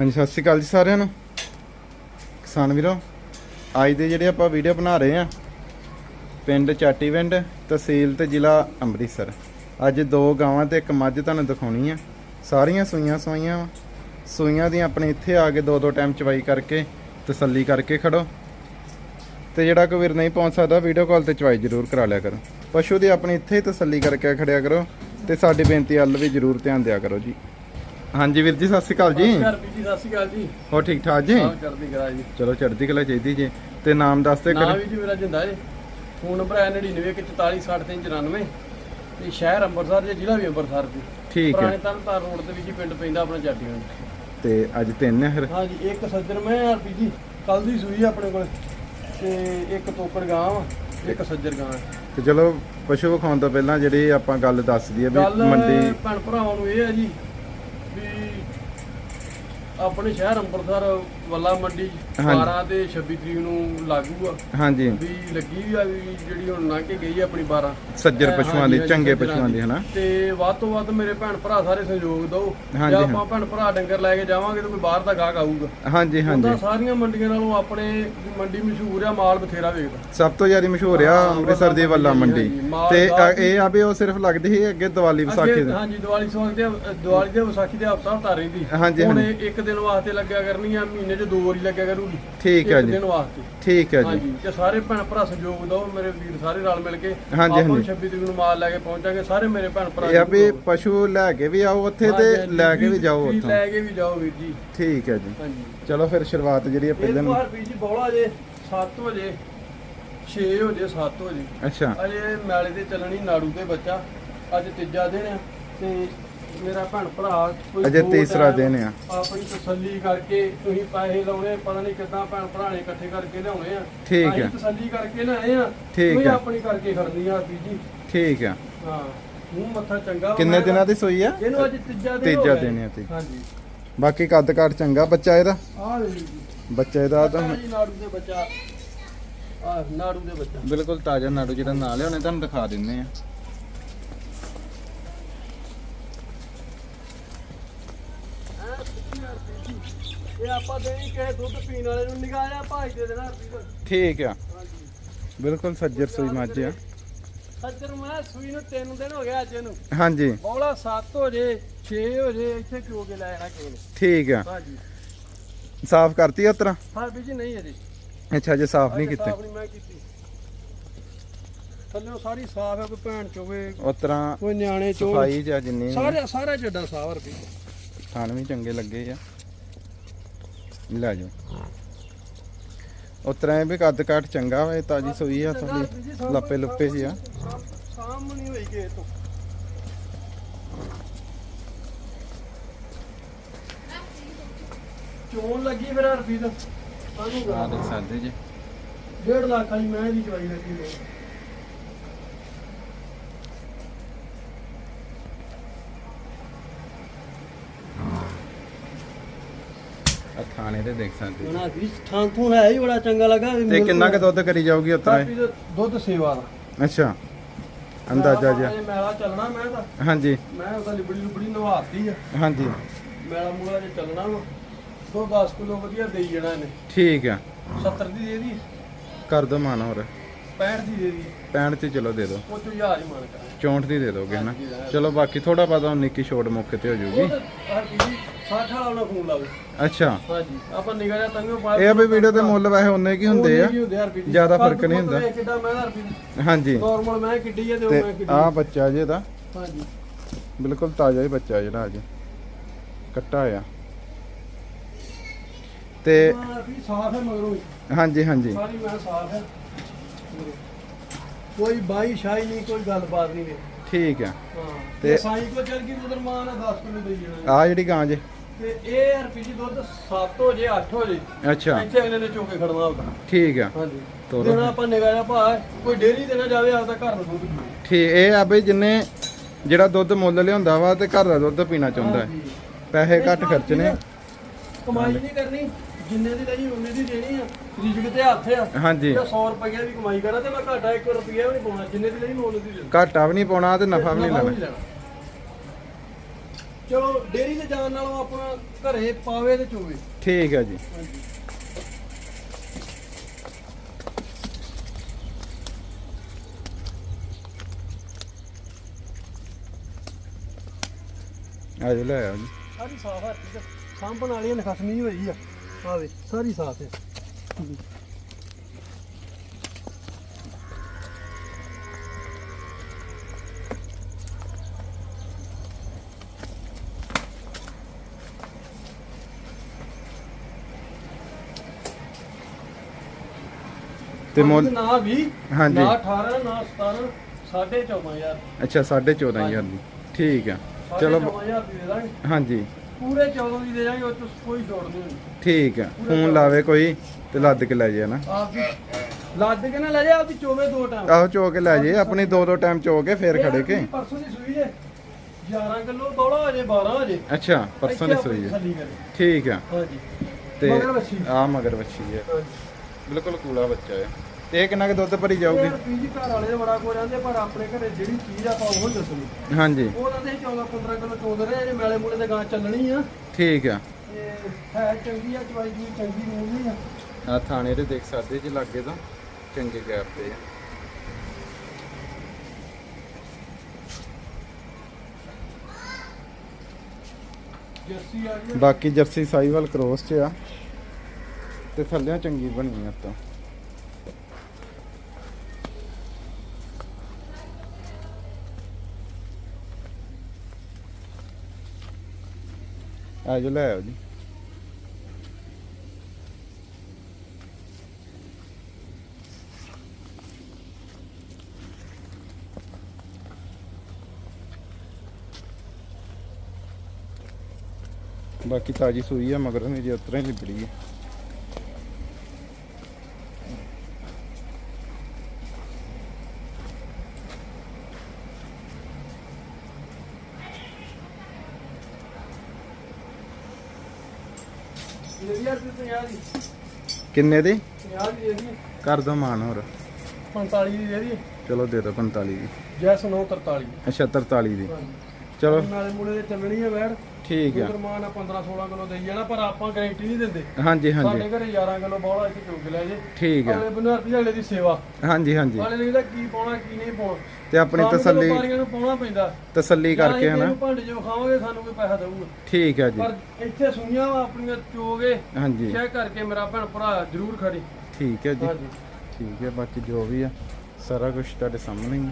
ਹਾਂਜੀ, ਸਤਿ ਸ਼੍ਰੀ ਅਕਾਲ ਜੀ ਸਾਰਿਆਂ ਨੂੰ। ਕਿਸਾਨ ਵੀਰੋ, ਅੱਜ ਦੇ ਜਿਹੜੇ ਆਪਾਂ ਵੀਡੀਓ ਬਣਾ ਰਹੇ ਆ ਪਿੰਡ ਚਾਟੀਵਿੰਡ, ਤਹਿਸੀਲ ਤੇ ਜ਼ਿਲ੍ਹਾ ਅੰਮ੍ਰਿਤਸਰ। ਅੱਜ ਦੋ ਗਾਵਾਂ ਤੇ ਇੱਕ ਮੱਝ ਤੁਹਾਨੂੰ ਦਿਖਾਉਣੀ ਆ। ਸਾਰੀਆਂ ਸੂਈਆਂ ਸਵਾਈਆਂ ਸੂਈਆਂ ਦੀ ਆਪਣੇ ਇੱਥੇ ਆ ਕੇ ਦੋ ਦੋ ਟਾਈਮ ਚਵਾਈ ਕਰਕੇ, ਤਸੱਲੀ ਕਰਕੇ ਖੜੋ। ਤੇ ਜਿਹੜਾ ਕੋਈ ਵੀਰ ਨਹੀਂ ਪਹੁੰਚ ਸਕਦਾ ਵੀਡੀਓ ਕਾਲ ਤੇ ਚਵਾਈ ਜ਼ਰੂਰ ਕਰਾ ਲਿਆ ਕਰੋ। ਪਸ਼ੂ ਦੀ ਆਪਣੀ ਇੱਥੇ ਹੀ ਤਸੱਲੀ ਕਰਕੇ ਖੜਿਆ ਕਰੋ। ਤੇ ਸਾਡੀ ਬੇਨਤੀ ਵੱਲ ਵੀ ਜ਼ਰੂਰ ਧਿਆਨ ਦਿਆ ਕਰੋ ਜੀ। ਹਾਂਜੀ ਵੀਰ ਜੀ ਸਤਿ ਸ਼੍ਰੀ ਅਕਾਲ ਜੀ। ਸਤਿ ਸ਼੍ਰੀ ਅਕਾਲ ਜੀ ਹੋ ਠੀਕ ਠਾਕ ਜੀ? ਹਾਂ ਚੜ੍ਹਦੀ ਕਲਾ ਜੀ। ਚਲੋ ਚੜ੍ਹਦੀ ਕਲਾ ਚਾਹੀਦੀ ਜੀ। ਤੇ ਨਾਮ ਦੱਸ ਤੇ ਨਾਮ ਵੀ ਜੀ ਮੇਰਾ ਜਿੰਦਾ ਜੀ। ਫੋਨ ਨੰਬਰ ਹੈ 9914466394 ਤੇ ਸ਼ਹਿਰ ਅੰਮ੍ਰਿਤਸਰ ਜੇ ਜ਼ਿਲ੍ਹਾ ਵੀ ਅੰਮ੍ਰਿਤਸਰ ਠੀਕ ਪੁਰਾਣੇ ਹੈ ਤਰਨਤਾਰ ਰੋਡ ਤੇ ਵੀ ਜੀ ਪਿੰਡ ਪੈਂਦਾ ਆਪਣਾ ਜਾਟੀਆਂ ਤੇ ਅੱਜ ਤਿੰਨ ਹੈ ਫਿਰ? ਹਾਂ ਜੀ ਇੱਕ ਸੱਜਰ ਮੈਂ ਆ ਵੀ ਜੀ ਕੱਲ ਦੀ ਸੂਈ ਆਪਣੇ ਕੋਲ। ਤੇ ਇੱਕ ਤੋਕੜ ਗਾਂ ਇੱਕ ਸੱਜਰ ਗਾਂ। ਤੇ ਚਲੋ ਪਸ਼ੂ ਵਿਖਾਉਣ ਤੋਂ ਪਹਿਲਾਂ ਜਿਹੜੀ ਆਪਾਂ ਗੱਲ ਦੱਸ ਦਈਏ ਵੀ ਮੰਡੀ ਭੈਣ ਭਰਾਵਾਂ ਨੂੰ ਇਹ ਹੈ ਜੀ ਆਪਣੇ ਸ਼ਹਿਰ ਅੰਮ੍ਰਿਤਸਰ ਵੱਲਾ ਮੰਡੀ ਹਾਂਜੀ। 12 ਤੇ 26 ਤਰੀਕ ਨੂੰ ਲਾਗੂ ਆ। ਹਾਂਜੀ। ਵੀ ਲੱਗੀ ਵੀ ਆ ਵੀ ਜਿਹੜੀ ਹੁਣ ਲੰਘ ਕੇ ਗਈ ਆ ਆਪਣੀ 12 ਸੱਜਰ ਅਹ ਪਸ਼ੂਆਂ ਦੀ ਹਾਂਜੀ, ਚੰਗੇ ਸੱਜਰਾਂ ਪਸ਼ੂਆਂ ਦੀ ਹਨਾ? ਤੇ ਵੱਧ ਤੋਂ ਵੱਧ ਮੇਰੇ ਭੈਣ ਭਰਾ ਸਾਰੇ ਸਹਿਯੋਗ ਦਿਓ। ਹਾਂਜੀ, ਜੇ ਹਾਂ। ਆਪਾਂ ਭੈਣ ਭਰਾ ਡੰਗਰ ਲੈ ਕੇ ਜਾਵਾਂਗੇ ਤਾਂ ਕੋਈ ਬਾਹਰ ਦਾ ਗਾਹਕ ਆਊਗਾ। ਹਾਂਜੀ ਹਾਂਜੀ। ਉਹਦਾ ਸਾਰੀਆਂ ਮੰਡੀਆਂ ਨਾਲੋਂ ਆਪਣੇ ਮੰਡੀ ਮਸ਼ਹੂਰ ਆ ਮਾਲ ਬਥੇਰਾ ਵੇਚਦਾ ਸਭ ਤੋਂ ਜ਼ਿਆਦਾ ਮਸ਼ਹੂਰ ਆ ਹਾਂ, ਅੰਮ੍ਰਿਤਸਰ ਦੀ ਵੱਲਾ ਮੰਡੀ। ਹਾਂਜੀ, ਤੇ ਅ- ਇਹ ਆ ਵੀ ਉਹ ਸਿਰਫ ਲੱਗਦੀ ਸੀ ਅੱਗੇ ਦੀਵਾਲੀ ਵਿਸਾਖੀ ਅੱਗੇ ਦੇ ਹਾਂਜੀ ਦੀਵਾਲੀ ਸਵਾਗਤ ਦੇ ਦੀਵਾਲੀ ਦੇ ਵਿਸਾਖੀ ਦੇ ਹਫਤਾ ਹਫਤਾ ਰਹਿੰਦੀ। ਹਾਂਜੀ, ਹੁਣ ਹਾਂਜੀ। ਇਹ ਇੱਕ ਦਿਨ ਵਾਸਤੇ ਲੱਗਿਆ ਕਰਨੀ ਆ ਮਹੀਨੇ 'ਚ ਦੋ ਵਾਰੀ ਲੱਗਿਆ ਕਰੂਗੀ। ਠੀਕ ਹੈ ਇੱਕ ਜੀ। ਦਿਨ ਵਾਸਤੇ। ਠੀਕ ਹੈ ਜੀ। ਹਾਂਜੀ ਤੇ ਸਾਰੇ ਭੈਣ ਭਰਾ ਸਹਿਯੋਗ ਦਿਓ ਮੇਰੇ ਵੀਰ ਸਾਰੇ ਰਲ ਮਿਲ ਕੇ ਹਾਂਜੀ, ਆਪਾਂ ਹਾਂਜੀ। 26 ਤਰੀਕ ਨੂੰ ਮਾਲ ਲੈ ਕੇ ਪਹੁੰਚਾਂਗੇ ਸਾਰੇ ਮੇਰੇ ਭੈਣ ਭਰਾ ਇਹ ਆ ਵੀ ਜ਼ਰੂਰ। ਪਸ਼ੂ ਲੈ ਕੇ ਵੀ ਆਓ ਉੱਥੇ ਤੇ ਹਾਂਜੀ, ਲੈ ਕੇ ਵੀ ਵੀਰ- ਜਾਓ ਵੀਰ ਉੱਥੋਂ। ਲੈ ਕੇ ਵੀ ਜਾਓ ਵੀਰ ਜੀ। ਠੀਕ ਹੈ ਜੀ। ਹਾਂਜੀ। ਚਲੋ ਫਿਰ ਸ਼ੁਰੂਆਤ ਜਿਹੜੀ ਆ ਇਹ ਪਹਿਲਾਂ ਬਾਹਰ ਵੀਰ ਜੀ ਬੋਲਾ ਜੇ 7 ਵਜੇ 6 ਹੋ ਜੇ 7 ਹੋ ਜੇ ਅੱਛਾ। ਅਜੇ ਮੈਲੇ ਤੇ ਚੱਲਣੀ ਨਾੜੂ ਤੇ ਬੱਚਾ। ਅੱਜ ਤੀਜਾ ਦਿਨ ਆ ਤੇ ਮੇਰਾ ਭੈਣ ਭਰਾ ਕੋਈ ਅਜੇ ਤੀਸਰਾ time ਦਿਨ ਆ। ਆਪਣੀ ਤਸੱਲੀ ਕਰਕੇ ਤੁਸੀਂ ਪੈਸੇ ਲਾਉਣੇ ਪਤਾ ਨਹੀਂ ਕਿੱਦਾਂ ਭੈਣ ਭਰਾ ਨੇ ਇਕੱਠੇ ਕਰਕੇ ਲਿਆਉਣੇ ਆ ਠੀਕ ਅਸੀਂ ਆ। ਤਸੱਲੀ ਕਰਕੇ ਲਿਆਏ ਆ ਠੀਕ ਤੁਸੀਂ ਆ। ਆਪਣੀ ਕਰਕੇ ਖੜਨੀ ਆ ਵੀਰ ਜੀ ਠੀਕ ਆ ਹਾਂ ਮੂੰਹ ਮੱਥਾ ਚੰਗਾ ਵਾ ਕਿੰਨੇ ਦਿਨਾਂ ਦੀ ਸੂਈ ਆ ਇਹਨੂੰ ਅੱਜ ਤੀਜਾ ਦਿਨ ਹੋ ਤੀਜਾ ਗਿਆ ਦਿਨ। ਆ ਤੇ। ਹਾਂਜੀ ਬਾਕੀ ਕੱਦ ਕਾਠ ਚੰਗਾ ਬੱਚਾ ਇਹਦਾ ਆਹ ਲੈ ਜੀ ਬੱਚਾ ਇਹਦਾ ਤਾਂ ਜੀ ਨਾੜੂ ਦੇ ਬੱਚਾ ਆਹ ਨਾੜੂ ਦੇ ਬੱਚਾ ਬਿਲਕੁਲ ਤਾਜ਼ਾ ਨਾੜੂ ਜਿਹੜਾ ਨਾਲ ਲਿਆਉਣੇ ਤੁਹਾਨੂੰ ਦਿਖਾ ਦਿੰਨੇ ਆ ਇਹ ਆਪਾਂ ਦੇਣੀ ਕਿਸੇ ਦੁੱਧ ਪੀਣ ਵਾਲੇ ਨੂੰ ਨਿਗਾਹਿਆ ਭਾਈ ਦੇ ਦੇਣਾ ਰੁਪਈਆ ਠੀਕ ਆ। ਹਾਂਜੀ ਬਿਲਕੁਲ ਸੱਜਰ ਸੂਈ ਮੱਝ ਆ। ਸੱਜਰ ਮੈਂ ਸੂਈ ਨੂੰ 3 ਦਿਨ ਹੋ ਗਿਆ ਅੱਜ ਇਹਨੂੰ। ਹਾਂਜੀ। ਬੌਲਾ 7 ਹੋ ਜੇ 6 ਹੋ ਜੇ ਇੱਥੇ ਕਿਉਂ ਕੇ ਲੈ ਆਣਾ ਕਿਸੇ ਨੇ? ਠੀਕ ਆ। ਹਾਂਜੀ। ਸਾਫ਼ ਕਰਤੀ ਉਸ ਤਰ੍ਹਾਂ ਹਾਂ ਵੀ ਜੀ ਨਹੀਂ ਅਜੇ। ਅੱਛਾ ਜੇ ਸਾਫ਼ ਨਹੀਂ ਕੀਤੇ ਸਾਫ਼ ਨਹੀਂ ਮੈਂ ਕੀਤੀ। ਥੱਲੇ ਸਾਰੀ ਸਾਫ਼ ਹੈ ਕੋਈ ਭੈਣ ਚੋਵੇ ਉਸ ਤਰ੍ਹਾਂ ਕੋਈ ਨਿਆਣੇ ਚੋ ਸਫ਼ਾਈ ਜਾਂ ਜਿੰਨੀ ਸਾਰੇ ਸਾਰਾ ਚੱਡਾ ਸਾਫ਼ ਰੁਪਏ ਥਣ ਵੀ ਚੰਗੇ ਲੱਗੇ ਆ। ਲੈ ਜਾਓ। ਇਹ ਵੀ ਕੱਦ ਕਾਠ ਚੰਗਾ ਵਾ ਇਹ ਤਾਜੀ ਸੂਈ ਆ ਥੋੜੀ ਲੱਪੇ ਲੁੱਪੇ ਜੀ ਆ। ਸਾਹਮਣੀ ਹੋਈ ਗਏ ਤੋਂ। ਚੋਣ ਲੱਗੀ ਫਿਰ ਹਰਪੀ ਦਾ ਆ ਸਾਨੂੰ ਦੇਖ ਸਕਦੇ ਜੀ। 1.5 ਲੱਖ ਵਾਲੀ ਮੈਂ ਦੀ ਚਵਾਈ ਲੱਗੀ ਹੋਈ। ਆ ਥਾਣੇ ਤੇ ਦੇਖ ਸਕਦੇ ਜੀ। ਉਹਨਾਂ ਵੀ ਥਾਂ ਥੂੰ ਹੈ ਹੀ ਬੜਾ ਚੰਗਾ ਲੱਗਾ ਤੇ ਕਿੰਨਾ ਕੁ ਦੁੱਧ ਕਰੀ ਜਾਊਗੀ ਹਰਪੀ ਦਾ ਦੁੱਧ ਸੇਵਾ ਦਾ? ਅੱਛਾ। ਅੰਦਾਜ਼ਾ ਜਿਹਾ। ਮੈਲਾ ਚੱਲਣਾ ਮੈਂ ਤਾਂ। ਹਾਂਜੀ। ਮੈਂ ਉਹਦਾ ਲਿਬੜੀ ਲੁਬੜੀ ਨਵਾਤੀ ਆ। ਹਾਂਜੀ। ਮੈਲਾ ਮੂਲਾ ਜੇ ਚੱਲਣਾ ਵਾ। ਦੋ 10 ਕਿਲੋ ਵਧੀਆ ਦੇਈ ਜਾਣਾ ਇਹਨੇ। ਠੀਕ ਆ। 70 ਦੀ ਦੇ ਦੀ। ਕਰ ਦੋ ਮਾਨ ਹੋਰ। 65 ਦੀ ਦੇ ਦੀ। 65 ਤੇ ਚਲੋ ਦੇ ਦਿਓ ਉਹ ਤੋਂ ਹਜ਼ਾਰ ਹੀ ਮੰਨ ਕਰਾਂ 64 ਦੀ ਦੇ ਦੋਗੇ ਹਨਾ ਚਲੋ ਬਾਕੀ ਥੋੜਾ ਪਤਾ ਹੁਣ ਨਿੱਕੀ ਛੋਟ ਮੌਕੇ ਤੇ ਹੋ ਜਾਊਗੀ। ਉਹ ਤਾਂ 60 ਵਾਲਾ ਉਹਨਾਂ ਫੋਨ ਲਾਵੇ ਅੱਛਾ। ਹਾਂਜੀ ਆਪਾਂ ਨਿਗਾਹ ਜਾ ਤੰਗੋ ਪਾ ਇਹ ਆ ਵੀ ਵੀਡੀਓ ਤੇ ਮੁੱਲ ਵੈਸੇ ਉਹਨੇ ਕੀ ਹੁੰਦੇ ਆ। ਜ਼ਿਆਦਾ ਫ਼ਰਕ ਨਹੀਂ ਹੁੰਦਾ। ਮੈਂ ਹਾਂਜੀ। ਨਾਰਮਲ ਮੈਂ ਕਿੱਡੀ ਆ ਤੇ ਉਹ ਤੇ ਮੈਂ ਕਿੱਡੀ ਆ। ਬੱਚਾ ਜੇ ਦਾ। ਹਾਂਜੀ। ਬਿਲਕੁਲ ਤਾਜ਼ਾ ਹੀ ਬੱਚਾ ਜਿਹੜਾ ਅਜੇ। ਕੱਟਾ ਆ। ਤੇ ਹਾਂ ਵੀ ਸਾਫ਼ ਹੈ ਮਗਰੋਂ ਹੀ। ਹਾਂਜੀ ਹਾਂਜੀ। ਸਾਰੀ ਮੈਂ ਸਾਫ਼ ਹੈ। ਕੋਈ ਬਾਈ ਸ਼ਾਈ ਨਹੀਂ ਕੋਈ ਗੱਲਬਾਤ ਨਹੀਂ ਵੇ ਠੀਕ ਆ ਹਾਂ। ਤੇ- ਤੇ ਸਾਈ ਕੋ ਚਲ ਗਈ ਉਧਰ ਮਾਂ ਨੇ 10 ਕਿਲੋ ਦੇਈ ਜਾਣਾ। ਆ ਜਿਹੜੀ ਗਾਂ ਜੇ। ਤੇ ਇਹ ਰੁਪਏ ਦੁੱਧ 7 ਹੋ ਜੇ 8 ਹੋ ਜੇ। ਅੱਛਾ। ਇੱਥੇ ਅਗਲੇ ਨੇ ਚੋਕੇ ਖੜਨਾ ਹੁੰਦਾ ਠੀਕ ਆ ਹਾਂਜੀ। ਤੋਰੋ। ਦੇਣਾ ਆਪਾਂ ਨਿਗਾਹ ਜਾ ਭਾ ਕੋਈ ਡੇਰੀ ਦੇਣਾ ਜਾਵੇ ਆਪਦਾ ਘਰ ਨੂੰ ਦੁੱਧ ਪੀਵੇ ਠੀਕ ਇਹ ਆ ਬਈ ਜਿੰਨੇ ਜਿਹੜਾ ਦੁੱਧ ਮੁੱਲ ਲਿਆਉਂਦਾ ਵਾ ਤੇ ਘਰ ਦਾ ਦੁੱਧ ਪੀਣਾ ਚਾਹੁੰਦਾ ਹੈ। ਹਾਂਜੀ। ਪੈਸੇ ਘੱਟ ਖਰਚਣੇ। ਕਮਾਈ ਨਹੀਂ ਕਰਨੀ। ਜਿੰਨੇ ਦੀ ਲਈ ਉਹਨੇ ਦੀ ਦੇਣੀ ਆ ਰਿਜਕ ਤੇ ਹੱਥ ਆ। ਹਾਂਜੀ। ਜੇ 100 ਰੁਪਏ ਦੀ ਕਮਾਈ ਕਰਾਂ ਤੇ ਮੈਂ ਘਾਟਾ 1 ਰੁਪਿਆ ਵੀ ਨਹੀਂ ਪਾਉਣਾ ਜਿੰਨੇ ਦੀ ਲਈ ਮੈਂ ਉਹਨੇ ਦੀ ਦੇਣੀ ਘਾਟਾ ਵੀ ਨਹੀਂ ਪਾਉਣਾ ਤੇ ਨਫਾ ਵੀ ਨਹੀਂ ਲੈਣਾ। ਚਲੋ ਡੇਰੀ ਤੇ ਜਾਣ ਨਾਲੋਂ ਆਪਣਾ ਘਰੇ ਪਾਵੇ ਤੇ ਚੋਵੇ। ਠੀਕ ਹੈ ਜੀ। ਆ ਲੈ ਜੀ। ਸਾਰੀ ਸਾਫ਼ ਹੈ ਠੀਕ ਹੈ ਸਾਂਭਣ ਵਾਲੀ ਨਖਸਮੀ ਹੋਈ ਆ। ਤੇ ਮੁੱਲ ਨਾ 20 ਹਾਂਜੀ। ਨਾ 18 ਨਾ 17 ਸਾਢੇ 14000 ਅੱਛਾ 14500 ਦੀ। ਠੀਕ ਆ ਚਲੋ 14000 ਦੀ ਦੇ ਦਾਂਗੇ। ਹਾਂਜੀ। ਪੂਰੇ 14 ਦੀ ਦੇ ਦਾਂਗੇ ਉਹ ਕੋਈ ਛੋੜ ਨਹੀਂ ਹੋਣੀ ਠੀਕ ਆ ਫੋਨ ਲਾਵੇ ਕੋਈ ਤੇ ਲੱਦ ਕੇ ਲੈ ਨਾ। ਆਪ ਦੀ ਲੱਦ ਕੇ ਨਾ ਲੈ ਜਾ ਆਪਦੀ ਚੋਵੇ ਦੋ ਟਾਈਮ। ਆਹੋ ਚੋ ਕੇ ਲੈ ਜਾਏ ਆਪਣੀ ਦੋ ਦੋ ਟਾਈਮ ਚੋ ਕੇ ਫੇਰ ਖੜੇ ਕੇ। ਪਰਸੋਂ ਦੀ ਸੂਈ ਜੇ 11 ਕਿਲੋ ਬੋਲਾ ਹੋ ਜੇ 12 ਹੋ ਜੇ ਅੱਛਾ ਪਰਸੋਂ ਦੀ ਸੋਈ ਹੈ ਠੀਕ ਆ ਹਾਂਜੀ। ਤੇ ਮਗਰ ਵੱਛੀ। ਆ ਮਗਰ ਵੱਛੀ ਹੈ ਬਿਲਕੁਲ ਕੂਲਾ ਬੱਚਾ ਹੈ ਤੇ ਇਹ ਕਿੰਨਾ ਕੁ ਦੁੱਧ ਭਰੀ ਜਾਊਗੀ? ਪੀਜੀ ਘਰ ਵਾਲੇ ਦੇ ਬੜਾ ਕੋ ਜਾਂਦੇ ਪਰ ਆਪਣੇ ਘਰੇ ਜਿਹੜੀ ਚੀਜ਼ ਆਪਾਂ ਉਹ ਦੱਸਣੀ। ਹਾਂਜੀ। ਉਹ ਤਾਂ ਦੇ 14 15 ਕਿਲੋ ਚੋਦ ਰਹੇ ਜਿਹੜੇ ਮੈਲੇ ਮੂਲੇ ਤੇ ਗਾਂ ਚੱਲਣੀ ਆ। ਠੀਕ ਆ। ਤੇ ਹੈ ਚੰਗੀ ਆ ਚਵਾਈ ਦੀ ਚੰਗੀ ਨਹੀਂ ਆ। ਆ ਥਾਣੇ ਦੇ ਦੇਖ ਸਕਦੇ ਜੀ ਲੱਗੇ ਤਾਂ ਚੰਗੇ ਗੈਪ ਤੇ ਆ। ਜਰਸੀ ਆ ਗਈ ਬਾਕੀ ਜਰਸੀ ਸਾਈਵਾਲ ਕ੍ਰੋਸ ਚ ਆ ਤੇ ਥੱਲਿਆਂ ਚੰਗੀ ਬਣੀ ਆ ਤਾਂ ਆ ਜੋ ਲੈ ਆਓ ਜੀ ਬਾਕੀ ਤਾਜੀ ਸੂਈ ਆ ਮਗਰ ਮੇਰੀ ਉਤਰਾਂ ਹੀ ਲਿਬੜੀ ਹੈ ਇਹ ਯਾਰ 50 ਦੀ। ਕਿੰਨੇ ਦੀ? 50 ਦੀ ਕਰ ਦੋ ਮਾਨ ਹੋਰ। 45 ਦੀ ਦੇ ਦੀ ਚਲੋ ਦੇ ਦੋ 45 ਦੀ। ਜੈਸ 943 ਅੱਛਾ 43 ਦੀ। ਚਲੋ। ਨਾਲੇ ਮੂਲੇ ਦੇ ਚੱਲਣੀ ਆ ਬੈੜ ਠੀਕ ਆ। ਗੁਰਮਾਨ 15 16 ਕਿਲੋ ਦੇਈ ਜਾਣਾ ਪਰ ਆਪਾਂ ਗਾਰੰਟੀ ਨਹੀਂ ਦਿੰਦੇ। ਹਾਂਜੀ ਸਾਡੇ ਹਾਂਜੀ ਘਰੇ 11 ਕਿਲੋ ਬੌਲਾ ਇੱਥੇ ਚੁੱਕ ਲੈ ਜੇ। ਠੀਕ ਆ। ਅਗਲੇ ਬੰਦੇ ਰੁਪਏ ਵਾਲੇ ਦੀ ਸੇਵਾ। ਹਾਂਜੀ ਹਾਂਜੀ। ਵਾਲੇ ਨੇ ਇਹਦਾ ਕੀ ਪਾਉਣਾ ਕੀ ਨਹੀਂ ਪਾਉਣਾ। ਤੇ ਆਪਣੀ ਸਾਨੂੰ ਤਸੱਲੀ ਵਪਾਰੀਆਂ ਨੂੰ ਪਾਉਣਾ ਪੈਂਦਾ। ਤਸੱਲੀ ਕਰਕੇ ਹਨਾ। ਭਾਂਡੇ ਜੋ ਖਾਵਾਂਗੇ ਸਾਨੂੰ ਕੋਈ ਪੈਸਾ ਦੇਊਗਾ। ਠੀਕ ਆ ਜੀ। ਪਰ ਇੱਥੇ ਸੁਣੀਆਂ ਵਾ ਆਪਣੀਆਂ ਚੋਗੇ। ਹਾਂਜੀ। ਚੈੱਕ ਕਰਕੇ ਮੇਰਾ ਭੈਣ ਭਰਾ ਜ਼ਰੂਰ ਖੜੀ। ਠੀਕ ਹੈ ਜੀ। ਹਾਂਜੀ। ਠੀਕ ਹੈ ਬਾਕੀ ਜੋ ਵੀ ਆ ਸਾਰਾ ਕੁਝ ਤੁਹਾਡੇ ਸਾਹਮਣੇ ਹੀ ਆ।